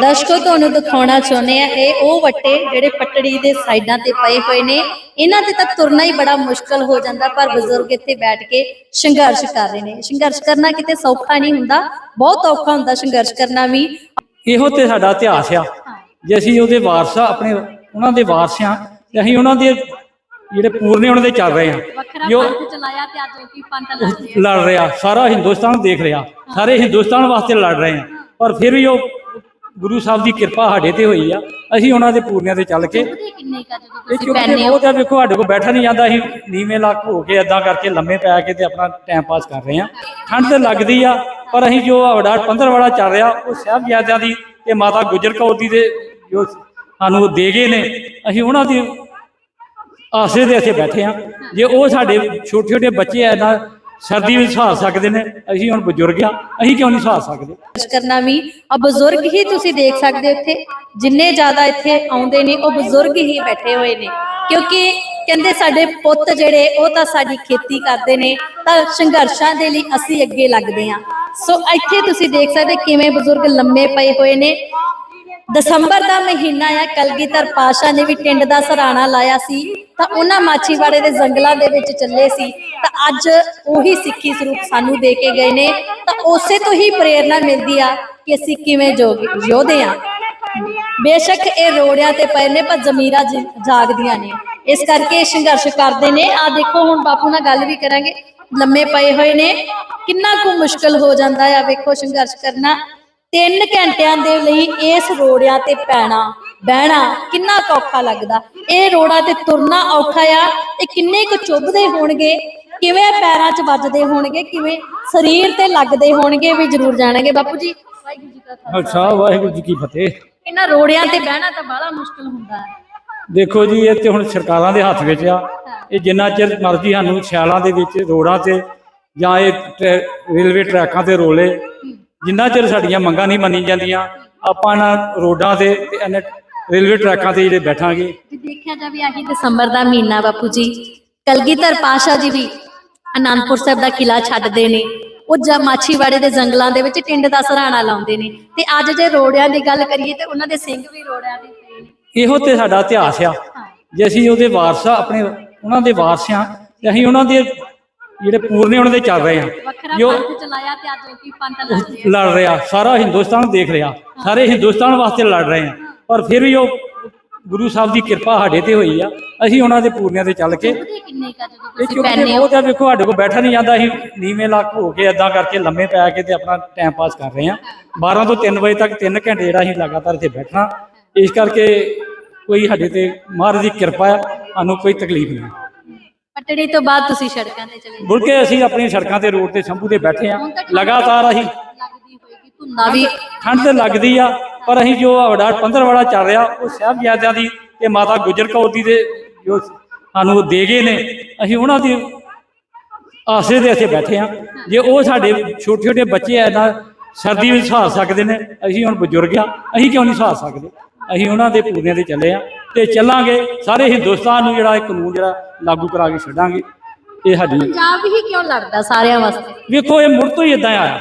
ਦਰਸ਼ਕੋ ਤੁਹਾਨੂੰ ਦਿਖਾਉਣਾ ਚਾਹੁੰਦੇ ਆ ਇਹ ਉਹ ਵੱਟੇ ਜਿਹੜੇ ਪਟੜੀ ਦੇ ਸਾਈਡਾਂ ਤੇ ਪਏ ਹੋਏ ਨੇ। ਇਹਨਾਂ ਤੇ ਤਾਂ ਤੁਰਨਾ ਹੀ ਬੜਾ ਮੁਸ਼ਕਲ ਹੋ ਜਾਂਦਾ ਪਰ ਬਜ਼ੁਰਗ ਇੱਥੇ ਬੈਠ ਕੇ ਸੰਘਰਸ਼ ਕਰ ਰਹੇ ਨੇ। ਸੰਘਰਸ਼ ਕਰਨਾ ਕਿਤੇ ਸੌਖਾ ਨਹੀਂ ਹੁੰਦਾ ਬਹੁਤ ਔਖਾ ਹੁੰਦਾ ਸੰਘਰਸ਼ ਕਰਨਾ ਵੀ। ਇਹੋ ਤੇ ਸਾਡਾ ਇਤਿਹਾਸ ਆ। ਜੇ ਅਸੀਂ ਉਹਦੇ ਵਾਰਸ ਆ ਆਪਣੇ ਉਹਨਾਂ ਦੇ ਵਾਰਸ ਆ ਤੇ ਅਸੀਂ ਉਹਨਾਂ ਦੇ ਜਿਹੜੇ ਪੂਰਨੇ ਉਹਨਾਂ ਦੇ ਚੱਲ ਰਹੇ ਆ। ਜੋ ਚਲਾਇਆ ਤੇ ਅੱਜ ਉਹ ਕੀ ਪੰਥ ਲੜ ਰਿਹਾ ਸਾਰਾ ਹਿੰਦੁਸਤਾਨ ਦੇਖ ਰਿਹਾ। ਸਾਰੇ ਹਿੰਦੁਸਤਾਨ ਵਾਸਤੇ ਲੜ ਰਹੇ ਆ। ਪਰ ਫਿਰ ਵੀ ਉਹ ਗੁਰੂ ਸਾਹਿਬ ਦੀ ਕਿਰਪਾ ਸਾਡੇ ਤੇ ਹੋਈ ਆ। ਅਸੀਂ ਉਹਨਾਂ ਦੇ ਪੂਰਨਿਆਂ ਤੇ ਚੱਲ ਕੇ ਕਿੰਨੇ ਕਾ ਜਦੋਂ ਇਹ ਤੁਸੀਂ ਚੁੱਕਦੇ ਪੈਨੇ ਹੋ? ਬਹੁਤ ਆ ਵੇਖੋ ਸਾਡੇ ਕੋਲ ਬੈਠਾ ਨਹੀਂ ਜਾਂਦਾ ਅਸੀਂ ਨੀਵੇਂ ਲੱਕ ਹੋ ਕੇ ਏਦਾਂ ਕਰਕੇ ਲੰਮੇ ਪੈ ਕੇ ਤੇ ਆਪਣਾ ਟਾਈਮ ਪਾਸ ਕਰ ਰਹੇ ਆ। ਠੰਡ ਤੇ ਲੱਗਦੀ ਆ ਪਰ ਅਸੀਂ ਜੋ ਵੜਾ 15 ਵਾਲਾ ਚੱਲ ਰਿਹਾ ਉਹ ਸਾਹਿਬਜ਼ਾਦਿਆਂ ਦੀ ਤੇ ਮਾਤਾ ਗੁਜਰ ਕੌਰ ਦੀ ਦੇ ਜੋ ਸਾਨੂੰ ਦੇ ਗਏ ਨੇ ਅਸੀਂ ਉਹਨਾਂ ਦੀ ਆਸਰੇ ਦੇ ਇੱਥੇ ਬੈਠੇ ਆ। ਜੇ ਉਹ ਸਾਡੇ ਛੋਟੇ ਛੋਟੇ ਬੱਚੇ ਐ ਨਾ ਸਰਦੀ ਵਿੱਚ ਸਹਾਰ ਸਕਦੇ ਨੇ, ਅਸੀਂ ਹੁਣ ਬਜ਼ੁਰਗ ਆ ਅਸੀਂ ਕਿਉਂ ਨਹੀਂ ਸਹਾਰ ਸਕਦੇ? ਕਰਨਾ ਵੀ ਆ ਬਜ਼ੁਰਗ ਹੀ ਤੁਸੀਂ ਦੇਖ ਸਕਦੇ ਹੋ ਇੱਥੇ, ਜਿੰਨੇ ਜ਼ਿਆਦਾ ਇੱਥੇ ਆਉਂਦੇ ਨੇ, ਉਹ ਬਜ਼ੁਰਗ ਹੀ ਬੈਠੇ ਹੋਏ ਨੇ। ਕਿਉਂਕਿ ਕਹਿੰਦੇ ਸਾਡੇ ਪੁੱਤ ਜਿਹੜੇ, ਉਹ ਤਾਂ ਸਾਡੀ ਖੇਤੀ ਕਰਦੇ ਨੇ, ਤਾਂ ਸੰਘਰਸ਼ਾਂ ਦੇ ਲਈ ਅਸੀਂ ਅੱਗੇ ਲੱਗਦੇ ਹਾਂ। ਸੋ ਇੱਥੇ ਤੁਸੀਂ ਦੇਖ ਸਕਦੇ ਕਿਵੇਂ ਬਜ਼ੁਰਗ ਲੰਮੇ ਪਏ ਹੋਏ ਨੇ ਦਸੰਬਰ ਦਾ ਮਹੀਨਾ ਆ, ਕਲਗੀਧਰ ਪਾਸ਼ਾ ਨੇ ਵੀ ਟਿੰਡ ਦਾ ਸਰਾਣਾ ਲਾਇਆ ਸੀ, ਤਾਂ ਉਹਨਾਂ ਮਾਛੀਵਾੜੇ ਦੇ ਜੰਗਲਾਂ ਦੇ ਵਿੱਚ ਚੱਲੇ ਸੀ। ਤਾਂ ਅੱਜ ਉਹੀ ਸਿੱਖੀ ਸਰੂਪ ਸਾਨੂੰ ਦੇ ਕੇ ਗਏ ਨੇ। ਤਾਂ ਉਸੇ ਤੋਂ ਹੀ ਪ੍ਰੇਰਣਾ ਮਿਲਦੀ ਆ ਕਿ ਅਸੀਂ ਕਿਵੇਂ ਜੋਗ ਯੋਧੇ ਆ। ਬੇਸ਼ੱਕ ਇਹ ਰੋੜਿਆਂ ਤੇ ਪਏ ਨੇ, ਪਰ ਜ਼ਮੀਰਾਂ ਜ- ਜਾਗਦੀਆਂ ਨੇ। ਇਸ ਕਰਕੇ ਇਹ ਸੰਘਰਸ਼ ਕਰਦੇ ਨੇ। ਆ ਦੇਖੋ, ਹੁਣ ਬਾਪੂ ਨਾਲ ਗੱਲ ਵੀ ਕਰਾਂਗੇ। ਲੰਮੇ ਪਏ ਹੋਏ ਨੇ। ਕਿੰਨਾ ਕੁ ਮੁਸ਼ਕਲ ਹੋ ਜਾਂਦਾ ਆ, ਵੇਖੋ ਸੰਘਰਸ਼ ਕਰਨਾ। ਤਿੰਨ ਘੰਟਿਆਂ ਦੇ ਲਈ ਇਸ ਰੋੜਿਆਂ ਤੇ ਪੈਣਾ ਬਹਿਣਾ ਕਿੰਨਾ ਔਖਾ ਲੱਗਦਾ? ਇਹ ਰੋੜਾ ਤੇ ਤੁਰਨਾ ਔਖਾ ਆ ਇਹ ਕਿੰਨੇ ਕੁ ਚੁੱਭਦੇ ਹੋਣਗੇ? ਕਿਵੇਂ ਪੈਰਾਂ 'ਚ ਵੱਜਦੇ ਹੋਣਗੇ? ਕਿਵੇਂ ਸਰੀਰ ਤੇ ਲੱਗਦੇ ਹੋਣਗੇ ਵੀ ਜ਼ਰੂਰ ਜਾਣਗੇ ਬਾਪੂ ਜੀ? ਵਾਹਿਗੁਰੂ ਜੀ ਕਾ ਖਾਲਸਾ ਖਾਲਸਾ। ਵਾਹਿਗੁਰੂ ਜੀ ਕੀ ਫਤਿਹ। ਇਹਨਾਂ ਰੋੜਿਆਂ ਤੇ ਬਹਿਣਾ ਤਾਂ ਬੜਾ ਮੁਸ਼ਕਲ ਹੁੰਦਾ ਹੈ। ਦੇਖੋ ਜੀ ਇਹ ਤੇ ਹੁਣ ਸਰਕਾਰਾਂ ਦੇ ਹੱਥ ਵਿੱਚ ਆ। ਇਹ ਜਿੰਨਾ ਚਿਰ ਮਰਜ਼ੀ ਸਾਨੂੰ ਸਿਆਲਾਂ ਦੇ ਵਿੱਚ ਰੋਡਾਂ ਤੇ ਜਾਂ ਇਹ ਟਰੈ- ਰੇਲਵੇ ਟਰੈਕਾਂ ਤੇ ਰੋਲੇ ਜਿੰਨਾ ਚਿਰ ਸਾਡੀਆਂ ਮੰਗਾਂ ਨਹੀਂ ਮੰਨੀ ਜਾਂਦੀਆਂ ਆਪਾਂ ਨਾ ਰੋਡਾਂ ਤੇ ਤੇ ਇਹਨਾਂ ਰੇਲਵੇ ਟਰੈਕਾਂ ਤੇ ਜਿਹੜੇ ਬੈਠਾਂਗੇ। ਜੇ ਦੇਖਿਆ ਜਾਵੇ ਆਹੀ ਦਸੰਬਰ ਦਾ ਮਹੀਨਾ ਬਾਪੂ ਜੀ ਕਲਗੀਧਰ ਪਾਸ਼ਾ ਜੀ ਵੀ ਅਨੰਦਪੁਰ ਸਾਹਿਬ ਦਾ ਕਿਲਾ ਛੱਡਦੇ ਨੇ। ਉਹ ਜਾਂ ਮਾਛੀਵਾੜੇ ਦੇ ਜੰਗਲਾਂ ਦੇ ਵਿੱਚ ਟਿੰਡ ਦਾ ਸਰਾਣਾ ਲਾਉਂਦੇ ਨੇ। ਤੇ ਅੱਜ ਜੇ ਰੋੜਿਆਂ ਦੀ ਗੱਲ ਕਰੀਏ ਤੇ ਉਹਨਾਂ ਦੇ ਸਿੰਘ ਵੀ ਰੋੜਿਆਂ ਦੇ ਪਏ ਨੇ। ਇਹੋ ਤੇ ਸਾਡਾ ਇਤਿਹਾਸ ਆ। ਜੇ ਅਸੀਂ ਉਹਦੇ ਵਾਰਸ ਆਪਣੇ ਉਹਨਾਂ ਦੇ ਵਾਰਸ ਆ ਤੇ ਅਸੀਂ ਉਹਨਾਂ ਦੇ ਜਿਹੜੇ ਪੂਰਨੇ ਉਹਨਾਂ ਦੇ ਚੱਲ ਰਹੇ ਆ। ਜੋ ਚਲਾਇਆ ਤੇ ਅੱਜ ਉਹ ਕੀ ਪੰਥ ਲੜਦੇ ਆ? ਲੜ ਰਿਹਾ ਸਾਰਾ ਹਿੰਦੁਸਤਾਨ ਦੇਖ ਰਿਹਾ। ਸਾਰੇ ਹਿੰਦੁਸਤਾਨ ਵਾਸਤੇ ਲੜ ਰਹੇ ਆ। ਪਰ ਫਿਰ ਵੀ ਉਹ ਗੁਰੂ ਸਾਹਿਬ ਦੀ ਕਿਰਪਾ ਸਾਡੇ ਤੇ ਹੋਈ ਆ। ਅਸੀਂ ਉਹਨਾਂ ਦੇ ਪੂਰਨਿਆਂ ਤੇ ਚੱਲ ਕੇ ਉਹਦੇ ਕਿੰਨੇ ਕਾ ਜਦੋਂ ਇਹ ਤੁਸੀਂ ਚੁੱਕਦੇ ਪੈਨੇ ਹੋ? ਬਹੁਤ ਆ ਵੇਖੋ ਸਾਡੇ ਕੋਲ ਬੈਠਾ ਨਹੀਂ ਜਾਂਦਾ। ਅਸੀਂ ਨੀਵੇਂ ਲੱਕ ਹੋ ਕੇ ਏਦਾਂ ਕਰਕੇ ਲੰਮੇ ਪੈ ਕੇ ਤੇ ਆਪਣਾ ਟਾਈਮ ਪਾਸ ਕਰ ਰਹੇ ਆ। 12 ਤੋਂ 3 ਵਜੇ ਤੱਕ 3 ਘੰਟੇ ਜਿਹੜਾ ਅਸੀਂ ਲਗਾਤਾਰ ਇੱਥੇ ਬੈਠਣਾ। ਇਸ ਕਰਕੇ ਕੋਈ ਸਾਡੇ ਤੇ ਮਹਾਰਾਜ ਦੀ ਕਿਰਪਾ ਆ। ਸਾਨੂੰ ਕੋਈ ਤਕਲੀਫ ਨਹੀਂ। ਪਟੜੀ ਤੋਂ ਬਾਅਦ ਤੁਸੀਂ ਸੜਕਾਂ ਤੇ ਚਲੇ ਮੁੜ ਕੇ ਅਸੀਂ ਆਪਣੀਆਂ ਸੜਕਾਂ ਤੇ ਰੋਡ ਤੇ ਸ਼ੰਭੂ ਤੇ ਬੈਠੇ ਆ ਲਗਾਤਾਰ ਅਸੀਂ ਲੱਗਦੀ ਹੋਏਗੀ ਧੁੰਨਾ ਵੀ ਠੰਡ ਤੇ ਲੱਗਦੀ ਆ ਪਰ ਅਸੀਂ ਜੋ ਵੜਾ 15 ਵਾਲਾ ਚੱਲ ਰਿਹਾ ਉਹ ਸਾਹਿਬਜ਼ਾਦਿਆਂ ਦੀ ਤੇ ਮਾਤਾ ਗੁਜਰ ਕੌਰ ਦੀ ਦੇ ਜੋ ਸਾਨੂੰ ਦੇ ਗਏ ਨੇ ਅਸੀਂ ਉਹਨਾਂ ਦੀ ਆਸਰੇ ਦੇ ਇੱਥੇ ਬੈਠੇ ਆ ਜੇ ਉਹ ਸਾਡੇ ਛੋਟੇ ਛੋਟੇ ਬੱਚੇ ਐ ਨਾ ਸਰਦੀ ਵਿੱਚ ਸਹਾਰ ਸਕਦੇ ਨੇ ਅਸੀਂ ਹੁਣ ਬਜ਼ੁਰਗ ਆ ਅਸੀਂ ਕਿਉਂ ਨਹੀਂ ਸਹਾਰ ਸਕਦੇ? ਅਸੀਂ ਉਹਨਾਂ ਦੇ ਪੂਰਿਆਂ ਤੇ ਚੱਲੇ ਆ ਤੇ ਚੱਲਾਂਗੇ। ਸਾਰੇ ਹਿੰਦੁਸਤਾਨ ਨੂੰ ਜਿਹੜਾ ਇਹ ਕਾਨੂੰਨ ਜਿਹੜਾ ਲਾਗੂ ਕਰਾ ਕੇ ਛੱਡਾਂਗੇ। ਇਹ ਸਾਡੀ ਪੰਜਾਬ ਹੀ ਕਿਉਂ ਲੜਦਾ ਸਾਰਿਆਂ ਵਾਸਤੇ? ਵੇਖੋ ਇਹ ਮੁੜ ਤੋਂ ਹੀ ਇਦਾਂ ਆਇਆ।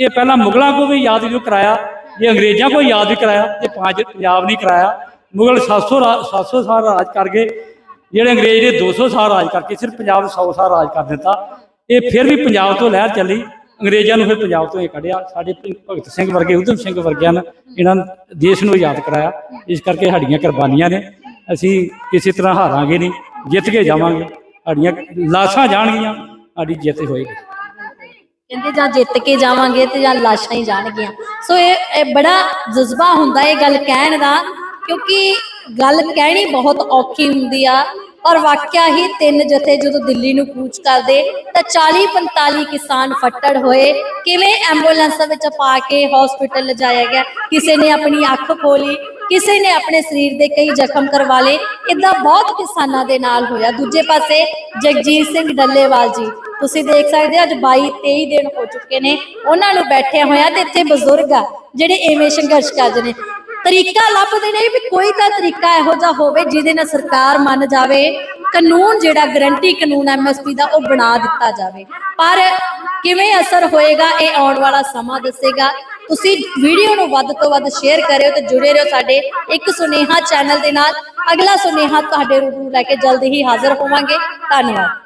ਇਹ ਪਹਿਲਾਂ ਮੁਗਲਾਂ ਕੋ ਵੀ ਯਾਦ ਜੋ ਕਰਾਇਆ ਇਹ ਅੰਗਰੇਜ਼ਾਂ ਕੋ ਯਾਦ ਵੀ ਕਰਾਇਆ ਤੇ ਪੰਜ ਪੰਜਾਬ ਨਹੀਂ ਕਰਾਇਆ। ਮੁਗਲ 700 ਰਾ- 700 ਸਾਲ ਰਾਜ ਕਰ ਗਏ। ਜਿਹੜੇ ਅੰਗਰੇਜ਼ ਨੇ 200 ਸਾਲ ਰਾਜ ਕਰਕੇ ਸਿਰਫ ਪੰਜਾਬ 100 ਸਾਲ ਰਾਜ ਕਰ ਦਿੱਤਾ। ਇਹ ਫਿਰ ਵੀ ਪੰਜਾਬ ਤੋਂ ਲਹਿਰ ਚੱਲੀ। ਅੰਗਰੇਜ਼ਾਂ ਨੂੰ ਫਿਰ ਪੰਜਾਬ ਤੋਂ ਇਹ ਕੱਢਿਆ। ਸਾਡੇ ਭਗਤ ਸਿੰਘ ਵਰਗੇ, ਉਧਮ ਸਿੰਘ ਵਰਗਿਆਂ ਨੇ ਇਹਨਾਂ ਦੇਸ਼ ਨੂੰ ਯਾਦ ਕਰਾਇਆ। ਇਸ ਕਰਕੇ ਸਾਡੀਆਂ ਕੁਰਬਾਨੀਆਂ ਨੇ। ਅਸੀਂ ਕਿਸੇ ਤਰ੍ਹਾਂ ਹਾਰਾਂਗੇ ਨਹੀਂ। ਜਿੱਤ ਕੇ ਜਾਵਾਂਗੇ। ਸਾਡੀਆਂ ਲਾਸ਼ਾਂ ਜਾਣਗੀਆਂ। ਸਾਡੀ ਜਿੱਤ ਹੋਏਗੀ। ਕਹਿੰਦੇ ਜਾਂ ਜਿੱਤ ਕੇ ਜਾਵਾਂਗੇ ਤੇ ਜਾਂ ਲਾਸ਼ਾਂ ਹੀ ਜਾਣਗੀਆਂ। ਸੋ ਇਹ ਬੜਾ ਜਜ਼ਬਾ ਹੁੰਦਾ ਇਹ ਗੱਲ ਕਹਿਣ ਦਾ। ਕਿਉਂਕਿ ਗੱਲ ਕਹਿਣੀ ਬਹੁਤ ਔਖੀ ਹੁੰਦੀ ਆ। ਔਰ ਵਾਕਿਆ ਹੀ ਤਿੰਨ ਜਥੇ ਜਦੋਂ ਦਿੱਲੀ ਨੂੰ ਕੂਚ ਕਰਦੇ, ਤਾਂ 40 45 ਕਿਸਾਨ ਫੱਟੜ ਹੋਏ। ਕਿਵੇਂ ਐਂਬੂਲੈਂਸ ਵਿੱਚ ਪਾ ਕੇ ਹਸਪੀਟਲ ਲਿਜਾਇਆ ਗਿਆ? ਕਿਸੇ ਨੇ ਆਪਣੀ ਅੱਖ ਖੋਲੀ, ਕਿਸੇ ਨੇ ਆਪਣੇ ਸਰੀਰ ਦੇ ਕਈ ਜ਼ਖਮ ਕਰਵਾ ਲਏ। ਇਦਾਂ ਬਹੁਤ ਕਿਸਾਨਾਂ ਦੇ ਨਾਲ ਹੋਇਆ। ਦੂਜੇ ਪਾਸੇ ਜਗਜੀਤ ਸਿੰਘ ਡੱਲੇਵਾਲ ਜੀ, ਤੁਸੀਂ ਦੇਖ ਸਕਦੇ ਹੋ, ਅੱਜ 22 23 ਦਿਨ ਹੋ ਚੁੱਕੇ ਨੇ। ਉਹਨਾਂ ਨੂੰ ਬੈਠੇ ਹੋਇਆ ਤੇ ਇੱਥੇ ਬਜ਼ੁਰਗ ਆ, ਜਿਹੜੇ ਐਵੇਂ ਸੰਘਰਸ਼ ਕਰਦੇ ਨੇ। ਤਰੀਕਾ ਲੱਭਦੇ ਨੇ ਵੀ ਕੋਈ ਤਾਂ ਤਰੀਕਾ ਇਹੋ ਜਿਹਾ ਹੋਵੇ ਜਿਹਦੇ ਨਾਲ ਸਰਕਾਰ ਮੰਨ ਜਾਵੇ, ਕਾਨੂੰਨ ਜਿਹੜਾ ਗਰੰਟੀ ਕਾਨੂੰਨ ਐਮਐਸਪੀ ਦਾ ਉਹ ਬਣਾ ਦਿੱਤਾ ਜਾਵੇ। ਪਰ ਕਿਵੇਂ ਅਸਰ ਹੋਏਗਾ, ਇਹ ਆਉਣ ਵਾਲਾ ਸਮਾਂ ਦੱਸੇਗਾ। ਤੁਸੀਂ ਵੀਡੀਓ ਨੂੰ ਵੱਧ ਤੋਂ ਵੱਧ ਸ਼ੇਅਰ ਕਰਿਓ ਤੇ ਜੁੜੇ ਰਹੋ ਸਾਡੇ ਇੱਕ ਸੁਨੇਹਾ ਚੈਨਲ ਦੇ ਨਾਲ। ਅਗਲਾ ਸੁਨੇਹਾ ਤੁਹਾਡੇ ਰੂਬਰੂ ਲੈ ਕੇ ਜਲਦੀ ਹੀ ਹਾਜ਼ਰ ਹੋਵਾਂਗੇ। ਧੰਨਵਾਦ।